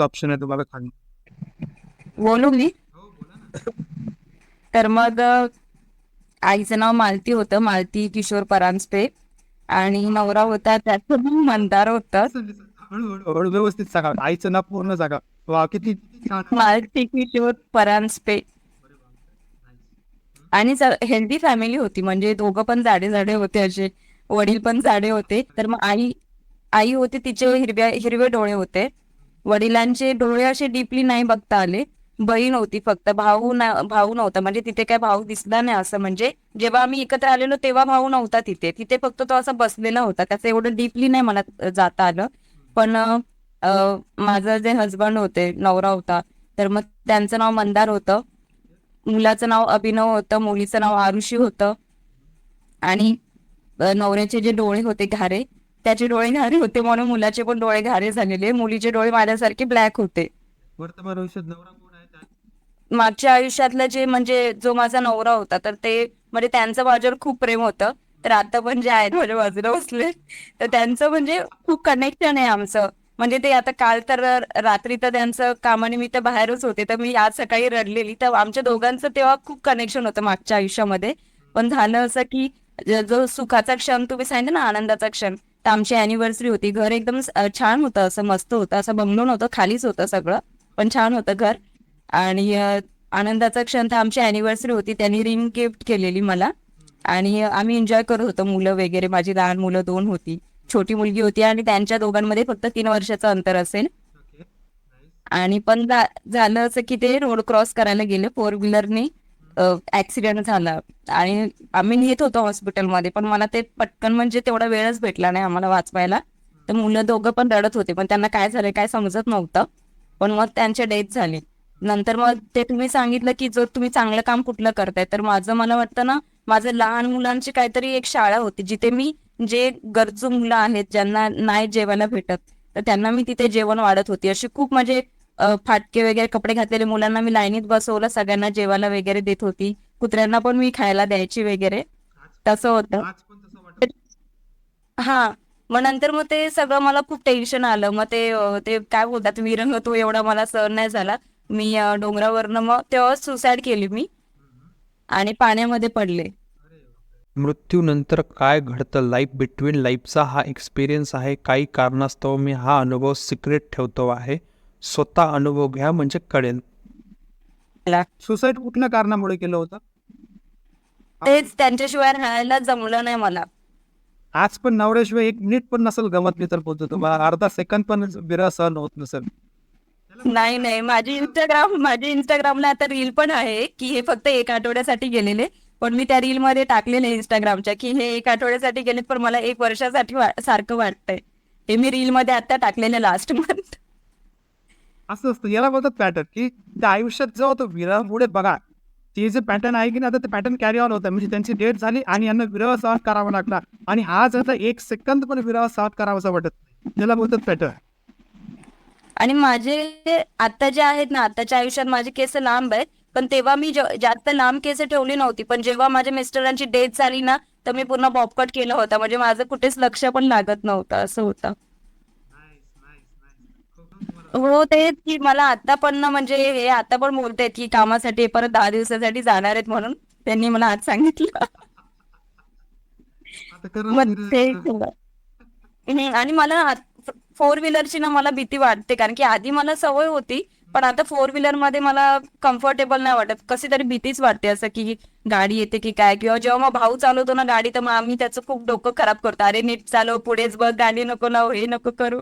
Option आहे तुम्हाला खाली? बोलू मी? तर मग आईचं नाव मालती होतं मालती किशोर परांजपे. आणि नवरा होता त्याचं नाव मंदार होतं. हळूहळू व्यवस्थित सांगा. आईचं नाव पूर्ण सांगा. वा किती मालती किशोर परांजपे. आणि हेल्दी फॅमिली होती. म्हणजे दोघं पण जाडे जाडे होते असे. वडील पण जाडे होते. तर मग आई आई होती तिचे हिरव्या हिरवे डोळे होते. वडिलांचे डोळे असे डीपली नाही बघता आले. बहीण होती फक्त भाऊ ना भाऊ नव्हता. म्हणजे तिथे काय भाऊ दिसला नाही असं. म्हणजे जेव्हा आम्ही एकत्र आलेलो तेव्हा भाऊ नव्हता तिथे. तिथे फक्त तो असा बसलेला होता. त्याचं एवढं डीपली नाही मला जाता आलं. पण माझं जे हजबंड होते नवरा होता तर मग त्यांचं नाव मंदार होतं. मुलाचं नाव अभिनव होतं. मुलीचं नाव आरुषी होतं. आणि नवऱ्याचे जे डोळे होते घारे त्याचे डोळे घारे होते म्हणून मुलाचे पण डोळे घारे झालेले. मुलीचे डोळे माझ्यासारखे ब्लॅक होते. वर्तमान आयुष्यात नवरा कोण आहे त्या- मागच्या आयुष्यातलं जे म्हणजे जो माझा नवरा होता तर ते म्हणजे त्यांचं माझ्यावर खूप प्रेम होतं. तर आता पण जे आहेत माझ्या बाजूला बसले तर त्यांचं म्हणजे खूप कनेक्शन आहे आमचं. म्हणजे ते आता काल तर रात्री तर त्यांचं कामानिमित्त बाहेरच होते तर मी आज सकाळी रडलेली. तर आमच्या दोघांचं तेव्हा खूप कनेक्शन होतं मागच्या आयुष्यामध्ये. पण झालं असं की ज- जो सुखाचा क्षण तुम्ही सांगितलं ना आनंदाचा क्षण तर आमची अॅनिव्हर्सरी होती. घर एकदम छान होतं. असं मस्त होतं. असं बंगलो नव्हतं खालीच होतं सगळं. पण छान होतं घर. आणि आनंदाचा क्षण तर आमची अॅनिव्हर्सरी होती. त्यांनी रिंग गिफ्ट केलेली मला. आणि आम्ही एन्जॉय करत होतो. मुलं वगैरे. माझी लहान मुलं दोन होती. छोटी मुलगी होती. आणि त्यांच्या दोघांमध्ये फक्त तीन वर्षाचं अंतर असेल. आणि पण झालं असं की ते रोड क्रॉस करायला गेले. फोर व्हीलरने ऍक्सिडेंट झाला. आणि आम्ही नेत होतो हॉस्पिटलमध्ये पण मला ते पटकन म्हणजे तेवढा वेळच भेटला नाही आम्हाला वाचवायला. तर मुलं दोघं पण रडत होते पण त्यांना काय झालं काय समजत नव्हतं. पण मग त्यांची डेथ झाली. नंतर मग ते तुम्ही सांगितलं की जो तुम्ही चांगलं काम कुठलं करताय तर माझं मला वाटतं ना माझं लहान मुलांची काहीतरी एक शाळा होती जिथे मी जे गरजू मुलं आहेत ज्यांना नाही जेवायला भेटत तर त्यांना मी तिथे जेवण वाढत होती. अशी खूप म्हणजे फाटके वगैरे कपडे घातलेले मुलांना मी लाईनीत बसवलं सगळ्यांना जेवायला वगैरे देत होती. कुत्र्यांना पण मी खायला द्यायची वगैरे. तसं होतं. हा मग नंतर मग ते सगळं मला खूप टेन्शन आलं. मग ते ते काय बोलतात विरंग तो एवढा मला सहन नाही झाला. मी डोंगरावरनं मग तेव्हा सुसाईड केली मी. आणि पाण्यामध्ये पडले. मृत्यूनंतर काय घडतं? लाईफ बिटवीन लाईफचा हा एक्सपिरियन्स आहे. काही कारणास्तव मी हा अनुभव सिक्रेट ठेवतो आहे. स्वतः अनुभव घ्या म्हणजे कळेल. सुसाईड कुठल्या कारणामुळे केलं होतं? तेच त्यांच्याशिवाय राहायला जमलं नाही मला. आज पण नवऱ्याशिवाय एक मिनिट पण नसेल गमत मी तर बोलतो तुम्हाला अर्धा सेकंद पण विरह सहन होत नसेल. नाही नाही. माझी इंस्टाग्राम माझी इंस्टाग्रामला आता रील पण आहे की हे फक्त एक आठवड्यासाठी गेलेले. पण मी त्या रील मध्ये टाकलेले इंस्टाग्रामच्या की हे एक आठवड्यासाठी गेलेत पण मला एक वर्षासाठी सारखं वाटतंय. हे मी रील मध्ये आता टाकलेले लास्ट मंथ असं असतं. याला बोलतात पॅटर्न की त्या आयुष्यात जो होतो विरह पुढे बघा. ते जे पॅटर्न आहे की ना आता ते पॅटर्न कॅरी ऑन होतं. म्हणजे त्यांची डेट झाली आणि यांना विरह सहन करावा लागला. आणि हा जर एक सेकंद पण विरह सहन करावासा वाटत त्याला बोलतात पॅटर्न आणि माझे आता जे आहेत ना आताच्या आयुष्यात माझे केस लांब आहेत. पण तेव्हा मी जास्त लांब केस ठेवली नव्हती. पण जेव्हा माझ्या मिस्टरांची डेथ झाली ना तर मी पूर्ण बॉपकट केलं होतं. म्हणजे माझं कुठेच लक्ष पण लागत नव्हतं असं होतं. हो तेच की मला आता पण ना म्हणजे हे आता पण बोलतायत की कामासाठी परत दहा दिवसासाठी जाणार आहेत म्हणून. त्यांनी मला आज सांगितलं. मग ते हम्म, आणि मला फोर व्हीलरची ना मला भीती वाटते कारण की आधी मला सवय होती पण आता फोर व्हीलरमध्ये मला कम्फर्टेबल नाही वाटत. कशी तरी भीतीच वाटते असं की गाडी येते की काय? किंवा जेव्हा मग भाऊ चालवतो ना गाडी तर मग आम्ही त्याचं खूप डोकं खराब करतो. अरे नीट चालव पुढेच बघ गाडी नको लाव हे नको करू.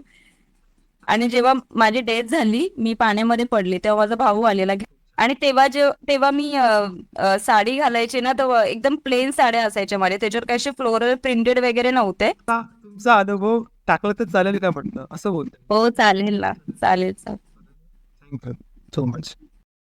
आणि जेव्हा माझी डेथ झाली मी पाण्यामध्ये पडली तेव्हा माझा भाऊ आलेला आणि तेव्हा जे तेव्हा मी साडी घालायची ना तर एकदम प्लेन साड्या असायच्या माझ्या. त्याच्यावर काही फ्लोरल प्रिंटेड वगैरे नव्हते. तुमचा अनुभव टाकलं तर चालेल का म्हटलं? असं बोलतो हो चालेल ना. चालेल सो मच